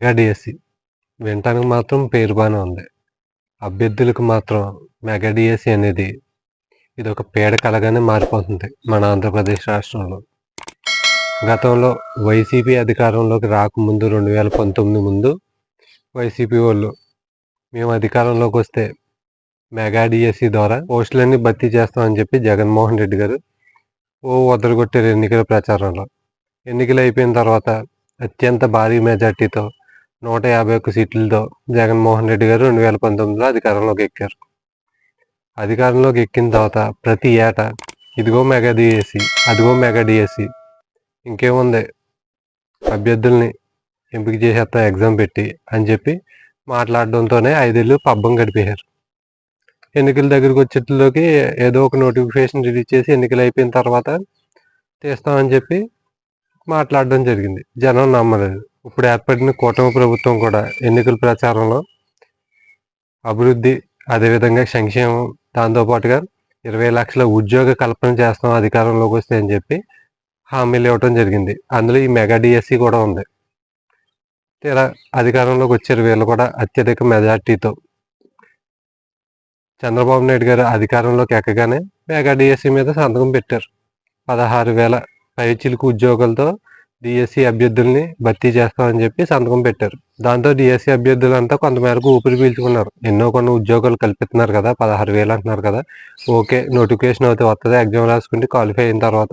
Mega DSC వినటానికి మాత్రం పేరు బాగానే ఉంది. అభ్యర్థులకు మాత్రం మెగాడిఎస్సి అనేది ఇది ఒక పేడ కలగానే మారిపోతుంది మన ఆంధ్రప్రదేశ్ రాష్ట్రంలో. గతంలో వైసీపీ అధికారంలోకి రాకముందు రెండు వేల పంతొమ్మిది ముందు వైసీపీ వాళ్ళు మేము అధికారంలోకి వస్తే మెగా డిఎస్సి ద్వారా పోస్టులన్నీ భర్తీ చేస్తామని చెప్పి జగన్మోహన్ రెడ్డి గారు ఓ వదలగొట్టారు ఎన్నికల ప్రచారంలో. ఎన్నికలు అయిపోయిన తర్వాత అత్యంత భారీ మెజార్టీతో నూట యాభై ఒక్క సీట్లతో జగన్మోహన్ రెడ్డి గారు రెండు వేల పంతొమ్మిదిలో అధికారంలోకి ఎక్కారు. అధికారంలోకి ఎక్కిన తర్వాత ప్రతి ఏటా ఇదిగో మెగా డిఎస్సి అదిగో మెగా డిఎస్సి ఇంకేముంది? అభ్యర్థుల్ని ఎంపిక చేసేస్తా ఎగ్జామ్ పెట్టి అని చెప్పి మాట్లాడడంతోనే ఐదేళ్ళు పబ్బం గడిపేశారు. ఎన్నికల దగ్గరికి వచ్చేట్లోకి ఏదో ఒక నోటిఫికేషన్ రిలీజ్ చేసి ఎన్నికలు అయిపోయిన తర్వాత తీస్తామని చెప్పి మాట్లాడడం జరిగింది. జనం నమ్మలేదు. ఇప్పుడు ఏర్పడిన కూటమి ప్రభుత్వం కూడా ఎన్నికల ప్రచారంలో అభివృద్ధి అదేవిధంగా సంక్షేమం దాంతోపాటుగా ఇరవై లక్షల ఉద్యోగ కల్పన చేస్తాం అధికారంలోకి వస్తే అని చెప్పి హామీలు ఇవ్వటం జరిగింది. అందులో ఈ మెగా డిఎస్సి కూడా ఉంది. తీరా అధికారంలోకి వచ్చారు వీళ్ళు కూడా అత్యధిక మెజార్టీతో. చంద్రబాబు నాయుడు గారు అధికారంలోకి ఎక్కగానే మెగా డిఎస్సి మీద సంతకం పెట్టారు. పదహారు వేల పైచిలకు ఉద్యోగులతో డిఎస్సి అభ్యర్థుల్ని భర్తీ చేస్తామని చెప్పి సంతకం పెట్టారు. దాంతో డిఎస్సి అభ్యర్థులంతా కొంతమేరకు ఊపిరి పీల్చుకున్నారు. ఎన్నో కొన్ని ఉద్యోగాలు కల్పిస్తున్నారు కదా పదహారు వేలు అంటున్నారు కదా. ఓకే నోటిఫికేషన్ అయితే వస్తుంది ఎగ్జామ్ రాసుకుంటే క్వాలిఫై అయిన తర్వాత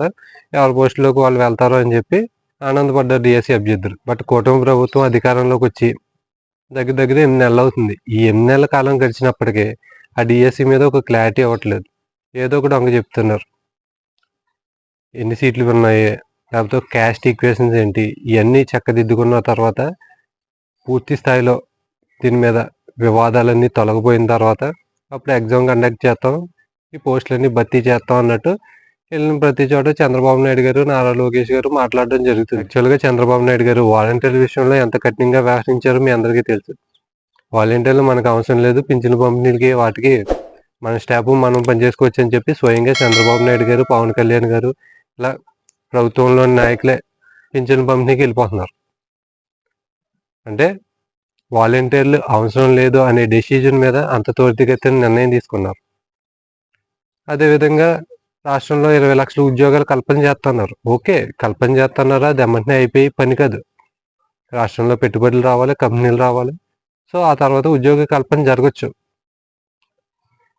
ఎవరి పోస్టులోకి వాళ్ళు వెళ్తారో అని చెప్పి ఆనందపడ్డారు డిఎస్సి అభ్యర్థులు. బట్ కూటమి ప్రభుత్వం అధికారంలోకి వచ్చి దగ్గర దగ్గర ఎనిమిది నెలలు అవుతుంది? ఈ ఎనిమిది నెలల కాలం గడిచినప్పటికీ ఆ డిఎస్సి మీద ఒక క్లారిటీ అవ్వట్లేదు ఏదో ఒకటి అంగ చెప్తున్నారు. ఎన్ని సీట్లు ఉన్నాయి? లేకపోతే క్యాస్ట్ ఈక్వేషన్స్ ఏంటి? ఇవన్నీ చక్కదిద్దుకున్న తర్వాత పూర్తి స్థాయిలో దీని మీద వివాదాలన్నీ తొలగిపోయిన తర్వాత అప్పుడు ఎగ్జామ్ కండక్ట్ చేస్తాం. ఈ పోస్టులన్నీ భర్తీ చేస్తాం అన్నట్టు వెళ్ళిన ప్రతి చోట చంద్రబాబు నాయుడు గారు నారా లోకేష్ గారు మాట్లాడడం జరుగుతుంది. యాక్చువల్గా చంద్రబాబు నాయుడు గారు వాలంటీర్ విషయంలో ఎంత కఠినంగా వ్యవహరించారో మీ అందరికీ తెలుసు. వాలంటీర్లు మనకు అవసరం లేదు. పింఛన్ పంపిణీలకి వాటికి మన స్టాఫ్ మనం పనిచేసుకోవచ్చు అని చెప్పి స్వయంగా చంద్రబాబు నాయుడు గారు పవన్ కళ్యాణ్ గారు ఇలా ప్రభుత్వంలోని నాయకులే పింఛన్ పంపిణీకి వెళ్ళిపోతున్నారు. అంటే వాలంటీర్లు అవసరం లేదు అనే డెసిజన్ మీద అంత త్వరితగతిన నిర్ణయం తీసుకున్నారు. అదేవిధంగా రాష్ట్రంలో ఇరవై లక్షల ఉద్యోగాలు కల్పన చేస్తున్నారు. ఓకే కల్పన చేస్తున్నారా? అది ఎమ్మటనే అయిపోయి పని కాదు. రాష్ట్రంలో పెట్టుబడులు రావాలి కంపెనీలు రావాలి. సో ఆ తర్వాత ఉద్యోగ కల్పన జరగచ్చు.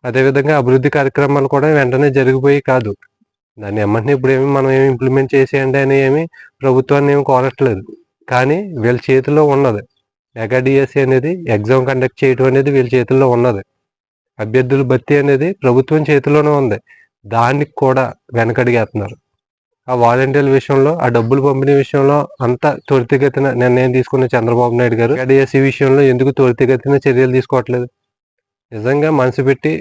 అదేవిధంగా అభివృద్ధి కార్యక్రమాలు కూడా వెంటనే జరిగిపోయి కాదు. దాన్ని ఏమంటే ఇప్పుడు ఏమి మనం ఏమి ఇంప్లిమెంట్ చేసేయండి అని ఏమి ప్రభుత్వాన్ని ఏమి కోరట్లేదు. కానీ వీళ్ళ చేతిలో ఉన్నది. మెగా డిఎస్సి అనేది ఎగ్జామ్ కండక్ట్ చేయడం అనేది వీళ్ళ చేతుల్లో ఉన్నది. అభ్యర్థుల భర్తీ అనేది ప్రభుత్వం చేతిలోనే ఉంది. దానికి కూడా వెనకడిగేస్తున్నారు. ఆ వాలంటీర్ల విషయంలో ఆ డబ్బులు పంపిణీ విషయంలో అంత త్వరితగతిన నిర్ణయం తీసుకున్న చంద్రబాబు నాయుడు గారు డిఎస్సి విషయంలో ఎందుకు త్వరితగతిన చర్యలు తీసుకోవట్లేదు? నిజంగా మనసు పెట్టి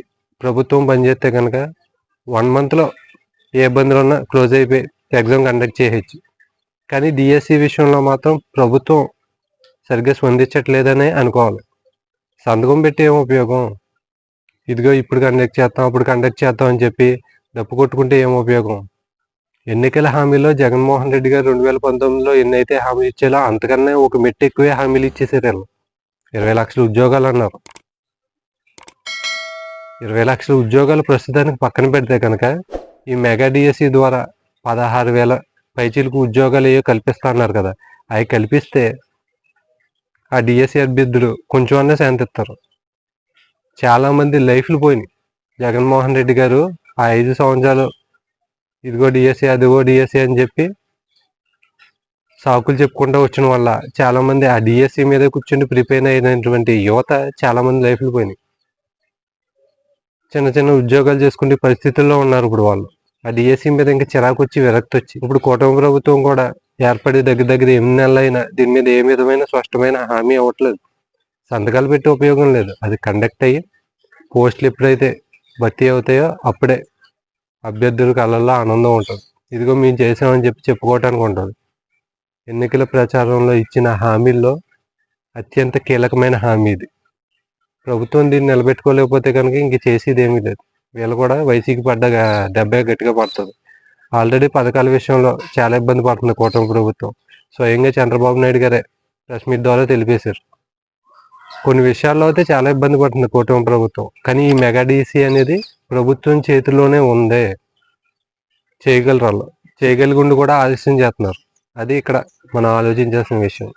ప్రభుత్వం పనిచేస్తే కనుక వన్ మంత్లో ఏ ఇబ్బందులు ఉన్నా క్లోజ్ అయిపోయి ఎగ్జామ్ కండక్ట్ చేయొచ్చు. కానీ డిఎస్సి విషయంలో మాత్రం ప్రభుత్వం సరిగ్గా స్పందించట్లేదనే అనుకోవాలి. సంతకం పెట్టి ఏం ఉపయోగం? ఇదిగో ఇప్పుడు కండక్ట్ చేస్తాం అప్పుడు కండక్ట్ చేస్తాం అని చెప్పి డప్పు కొట్టుకుంటే ఏం ఉపయోగం? ఎన్నికల హామీలో జగన్మోహన్ రెడ్డి గారు రెండు వేల పంతొమ్మిదిలో ఎన్నైతే హామీలు ఇచ్చారో అంతకన్నా ఒక మెట్టు ఎక్కువే హామీలు ఇచ్చేసారు వీళ్ళు. ఇరవై లక్షల ఉద్యోగాలు అన్నారు. ఇరవై లక్షల ఉద్యోగాలు ప్రస్తుతానికి పక్కన పెడితే కనుక ఈ మెగా డిఎస్సి ద్వారా పదహారు వేల పైచీలకు ఉద్యోగాలు ఏవో కల్పిస్తున్నారు కదా. అవి కల్పిస్తే ఆ డిఎస్సి అభ్యర్థులు కొంచెం అన్నా శాంతిస్తారు చాలా మంది లైఫ్లు పోయినాయి. జగన్మోహన్ రెడ్డి గారు ఆ ఐదు సంవత్సరాలు ఇదిగో డిఎస్సి అదిగో డిఎస్సి అని చెప్పి సాకులు చెప్పుకుంటూ వచ్చిన వల్ల చాలామంది ఆ డిఎస్సి మీద కూర్చుని ప్రిపేర్ అయినటువంటి యువత చాలామంది లైఫ్లు పోయినాయి. చిన్న చిన్న ఉద్యోగాలు చేసుకునే పరిస్థితుల్లో ఉన్నారు ఇప్పుడు వాళ్ళు. ఆ డిఎస్సి మీద ఇంకా చిరాకు వచ్చి విరక్తి వచ్చి ఇప్పుడు కూటమి ప్రభుత్వం కూడా ఏర్పడి దగ్గర దగ్గర ఎనిమిది నెలలు అయినా దీని మీద ఏ విధమైన స్పష్టమైన హామీ అవ్వట్లేదు సంతకాలు పెట్టి ఉపయోగం లేదు. అది కండక్ట్ అయ్యి పోస్టులు ఎప్పుడైతే భర్తీ అవుతాయో అప్పుడే అభ్యర్థుల కళ్ళల్లో ఆనందం ఉంటుంది. ఇదిగో మేము చేసామని చెప్పి చెప్పుకోవటానికి ఉంటుంది. ఎన్నికల ప్రచారంలో ఇచ్చిన హామీల్లో అత్యంత కీలకమైన హామీ ఇది. ప్రభుత్వం దీన్ని నిలబెట్టుకోలేకపోతే కనుక ఇంక చేసేది ఏమీ లేదు. వీళ్ళు కూడా వైసీకి పడ్డ దెబ్బే గట్టిగా పడుతుంది. ఆల్రెడీ పథకాల విషయంలో చాలా ఇబ్బంది పడుతుంది కూటమి ప్రభుత్వం. స్వయంగా చంద్రబాబు నాయుడు గారే ప్రెస్ మీట్ ద్వారా తెలిపేశారు. కొన్ని విషయాల్లో అయితే చాలా ఇబ్బంది పడుతుంది కూటమి ప్రభుత్వం. కానీ ఈ మెగా అనేది ప్రభుత్వం చేతిలోనే ఉంది. చేయగలరు వాళ్ళు. చేయగలిగి ఉండి కూడా ఆలస్యం చేస్తున్నారు. అది ఇక్కడ మనం ఆలోచించాల్సిన విషయం.